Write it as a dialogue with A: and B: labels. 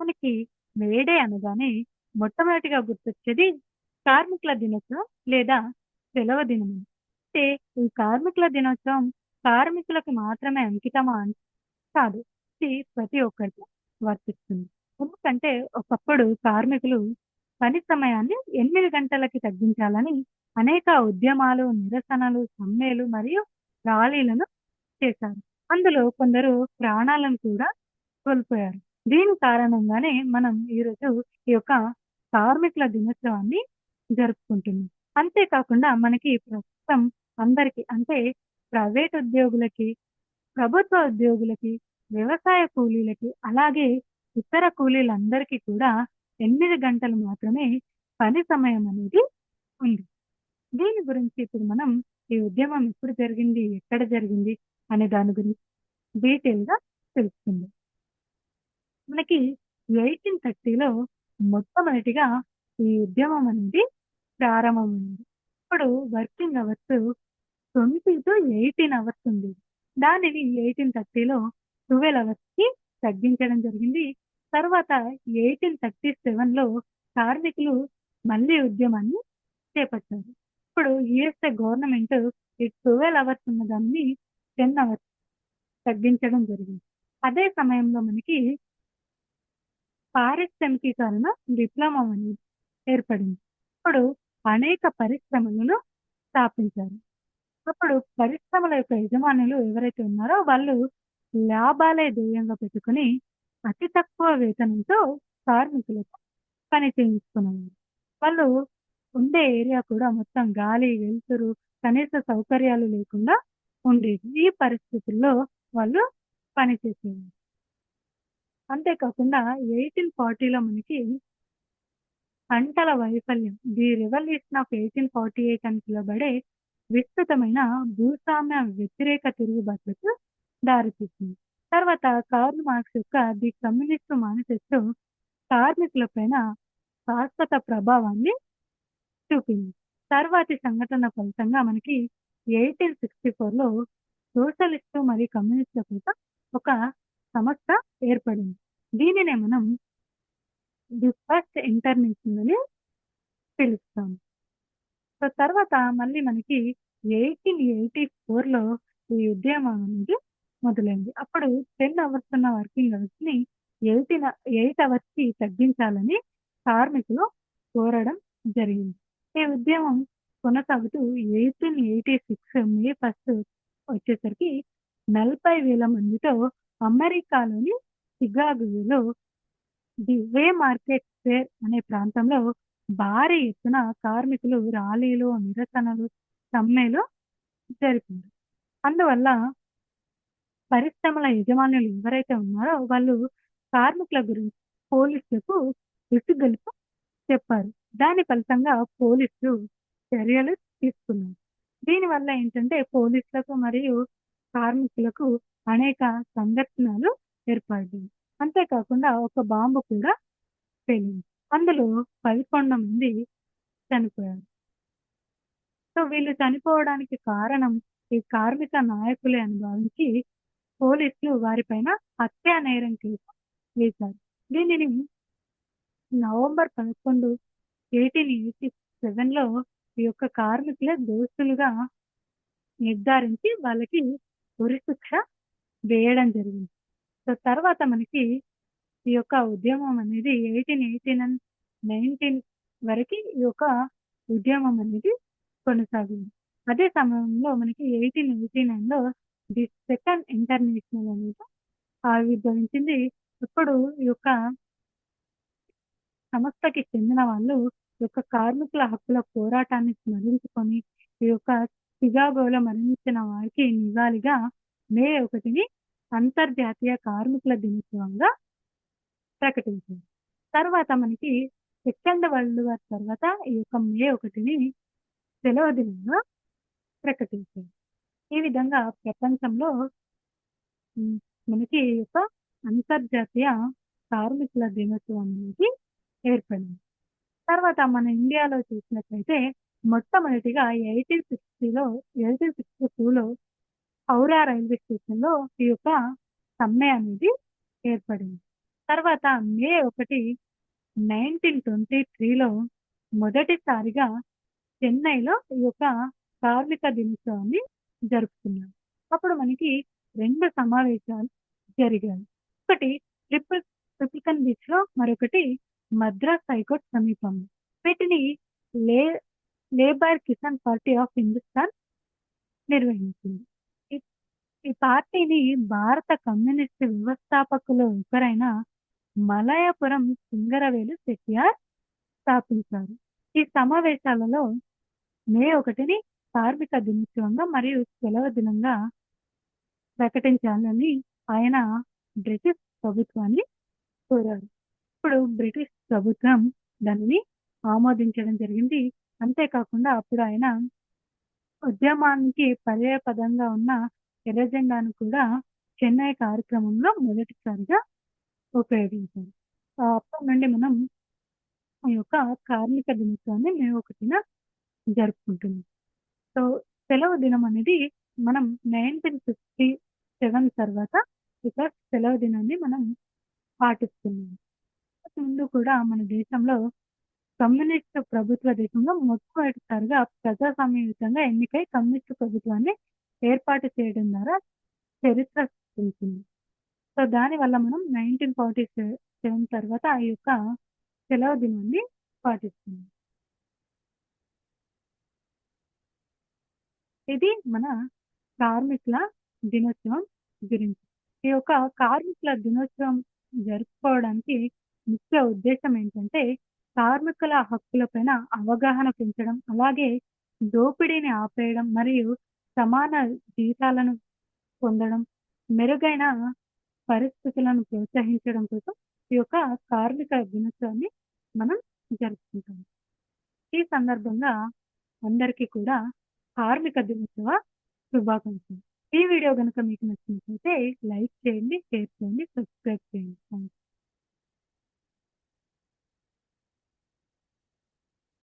A: మనకి మేడే అనగానే మొట్టమొదటిగా గుర్తొచ్చేది కార్మికుల దినోత్సవం లేదా సెలవు దినం. అంటే ఈ కార్మికుల దినోత్సవం కార్మికులకు మాత్రమే అంకితమా అని కాదు. ఇది ప్రతి ఒక్కరికి వర్తిస్తుంది. ఎందుకంటే ఒకప్పుడు కార్మికులు పని సమయాన్ని ఎనిమిది గంటలకి తగ్గించాలని అనేక ఉద్యమాలు, నిరసనలు, సమ్మెలు మరియు ర్యాలీలను చేశారు. అందులో కొందరు ప్రాణాలను కూడా కోల్పోయారు. దీని కారణంగానే మనం ఈరోజు ఈ యొక్క కార్మికుల దినోత్సవాన్ని జరుపుకుంటున్నాం. అంతేకాకుండా మనకి ప్రస్తుతం అందరికి అంటే ప్రైవేట్ ఉద్యోగులకి, ప్రభుత్వ ఉద్యోగులకి, వ్యవసాయ కూలీలకి, అలాగే ఇతర కూలీలందరికీ కూడా ఎనిమిది గంటలు మాత్రమే పని సమయం అనేది ఉంది. దీని గురించి ఇప్పుడు మనం ఈ ఉద్యమం ఎప్పుడు జరిగింది? ఎక్కడ జరిగింది? అనే దాని గురించి డీటెయిల్‌గా తెలుసుకుందాం. మనకి 1830లో మొట్టమొదటిగా ఈ ఉద్యమం అనేది ప్రారంభమైంది. ఇప్పుడు వర్కింగ్ అవర్స్ 20-18 అవర్స్ ఉంది దానిని 1830లో 12 అవర్స్‌కి తగ్గించడం జరిగింది. తర్వాత 1837లో కార్మికులు మళ్ళీ ఉద్యమాన్ని చేపట్టారు. ఇప్పుడు యుఎస్ఏ గవర్నమెంట్ ఈ 12 అవర్స్ ఉన్న దాన్ని 10 అవర్స్ తగ్గించడం జరిగింది. అదే సమయంలో మనకి పారిశ్రామికీకరణ విప్లవం అనేది ఏర్పడింది. ఇప్పుడు అనేక పరిశ్రమలను స్థాపించారు. అప్పుడు పరిశ్రమల యొక్క యజమానులు ఎవరైతే ఉన్నారో వాళ్ళు లాభాలే ధ్యేయంగా పెట్టుకొని అతి తక్కువ వేతనంతో కార్మికులకు పని చేయించుకున్నారు వాళ్ళు ఉండే ఏరియా కూడా మొత్తం గాలి, వెలుతురు, కనీస సౌకర్యాలు లేకుండా ఉండేది. ఈ పరిస్థితుల్లో వాళ్ళు పనిచేసేవారు అంతేకాకుండా ఎయిటీన్ ఫార్టీలో మనకి పంటల వైఫల్యం ది రెవల్యూషన్ ఆఫ్ 1848 అని పిలువబడే విస్తృతమైన భూస్వామ్య వ్యతిరేక తిరుగుబాట్లకు దారితీసింది. తర్వాత కార్ల్ మార్క్స్ యొక్క ది కమ్యూనిస్ట్ కార్మికుల పైన శాశ్వత ప్రభావాన్ని చూపింది. తర్వాతి సంఘటన ఫలితంగా మనకి 1864లో సోషలిస్టు మరియు కమ్యూనిస్టుల కోసం ఒక సంస్థ ఏర్పడింది. దీనినే మనం ది ఫస్ట్ ఇంటర్నేషన్ అని పిలుస్తాము. సో, తర్వాత మళ్ళీ మనకి 1884లో ఈ ఉద్యమం అనేది మొదలైంది. అప్పుడు 10 అవర్స్ ఉన్న వర్కింగ్ అవర్స్‌ని 18 8 అవర్స్‌కి తగ్గించాలని కార్మికులు కోరడం జరిగింది. ఈ ఉద్యమం కొనసాగుతూ 1886 మే ఫస్ట్ వచ్చేసరికి నలభై వేల మందితో అమెరికాలోని చికాగోలో ది వే మార్కెట్ స్క్వేర్ అనే ప్రాంతంలో భారీ ఎత్తున కార్మికులు ర్యాలీలు, నిరసనలు, సమ్మెలు జరిపారు. అందువల్ల పరిశ్రమల యజమానులు ఎవరైతే ఉన్నారో వాళ్ళు కార్మికుల గురించి పోలీసులకు విసుగలుపు చెప్పారు. దాని ఫలితంగా పోలీసులు చర్యలు తీసుకున్నారు. దీనివల్ల ఏంటంటే పోలీసులకు మరియు కార్మికులకు అనేక సంఘటనలు ఏర్పడింది అంతేకాకుండా ఒక బాంబు కూడా పేలింది. అందులో 11 మంది చనిపోయారు. సో, వీళ్ళు చనిపోవడానికి కారణం ఈ కార్మిక నాయకులే అని భావించి పోలీసులు వారిపైన హత్యా నేరం కేసు వేశారు. దీనిని నవంబర్ 11, 1887లో ఈ యొక్క కార్మికులే దోషులుగా నిర్ధారించి వాళ్ళకి ఉరిశిక్ష వేయడం జరిగింది. సో, తర్వాత మనకి ఈ యొక్క ఉద్యమం అనేది 1889, 19 వరకి ఈ యొక్క ఉద్యమం అనేది కొనసాగింది. అదే సమయంలో మనకి 1889లో ది సెకండ్ ఇంటర్నేషనల్ అనేది ఆవిర్భవించింది. ఇప్పుడు ఈ యొక్క సంస్థకి చెందిన వాళ్ళు ఈ యొక్క కార్మికుల హక్కుల పోరాటాన్ని స్మరించుకొని ఈ యొక్క చికాగోలో మరణించిన వారికి నివాళిగా మే ఒకటిని అంతర్జాతీయ కార్మికుల దినోత్సవంగా ప్రకటించింది తర్వాత మనకి సెకండ్ వరల్డ్ వార్ తర్వాత ఈ యొక్క మే ఒకటిని సెలవు దినంగా ప్రకటించింది ఈ విధంగా ప్రపంచంలో మనకి ఈ యొక్క అంతర్జాతీయ కార్మికుల దినోత్సవం అనేది ఏర్పడింది. తర్వాత మన ఇండియాలో చూసినట్లయితే మొట్టమొదటిగా 1860లో 1862లో హౌరా రైల్వే స్టేషన్‌లో ఈ యొక్క సమ్మె అనేది ఏర్పడింది. తర్వాత మే ఒకటి నైన్టీన్ ట్వంటీ త్రీలో మొదటిసారిగా చెన్నైలో ఈ యొక్క కార్మిక దినోత్సవాన్ని జరుపుకున్నాం అప్పుడు మనకి రెండు సమావేశాలు జరిగాయి. ఒకటి ట్రిపుల్ ట్రిపుల్కన్ బీచ్లో మరొకటి మద్రాస్ హైకోర్టు సమీపంలో. వీటిని లే labour Kisan party of Hindustan నిర్వహించింది. ఈ పార్టీని భారత కమ్యూనిస్ట్ వ్యవస్థాపకులు ఒకరైన మలయాపురం సింగరవేలు చెట్టియార్ స్థాపించారు. ఈ సమావేశాలలో మే ఒకటిని కార్మిక దినోత్సవంగా మరియు సెలవు దినంగా ప్రకటించాలని ఆయన బ్రిటిష్ ప్రభుత్వాన్ని కోరారు. ఇప్పుడు బ్రిటిష్ ప్రభుత్వం దానిని ఆమోదించడం జరిగింది. అంతేకాకుండా అప్పుడు ఆయన ఉద్యమానికి పర్యాయపదంగా ఉన్న ఎర్రజెండాను కూడా చెన్నై కార్యక్రమంలో మొదటిసారిగా ఉపయోగించారు. అప్పటి నుండి మనం ఈ యొక్క కార్మిక దినోత్సవాన్ని మే ఒకటిన జరుపుకుంటున్నాం. సో సెలవు దినం అనేది మనం నైన్టీన్ ఫిఫ్టీ సెవెన్ తర్వాత ఇక సెలవు దినాన్ని మనం పాటిస్తున్నాం. ముందు కూడా మన దేశంలో కమ్యూనిస్ట్ ప్రభుత్వ దేశంలో మొట్టమొదటిసారిగా ప్రజాస్వామ్యయుతంగా ఎన్నికై కమ్యూనిస్ట్ ప్రభుత్వాన్ని ఏర్పాటు చేయడం ద్వారా చరిత్ర తెలిసింది సో దాని వల్ల మనం నైన్టీన్ ఫార్టీ సెవెన్ తర్వాత ఆ యొక్క సెలవు దినాన్ని పాటిస్తుంది ఇది మన కార్మికుల దినోత్సవం గురించి. ఈ యొక్క కార్మికుల దినోత్సవం జరుపుకోవడానికి ముఖ్య ఉద్దేశం ఏంటంటే కార్మికుల హక్కులపైన అవగాహన పెంచడం అలాగే దోపిడీని ఆపేయడం మరియు సమాన జీతాలను పొందడం మెరుగైన పరిస్థితులను ప్రోత్సహించడం కోసం ఈ యొక్క కార్మిక దినోత్సవాన్ని మనం జరుపుకుంటాం. ఈ సందర్భంగా అందరికీ కూడా కార్మిక దినోత్సవ శుభాకాంక్షలు. ఈ వీడియో కనుక మీకు నచ్చినట్లయితే లైక్ చేయండి షేర్ చేయండి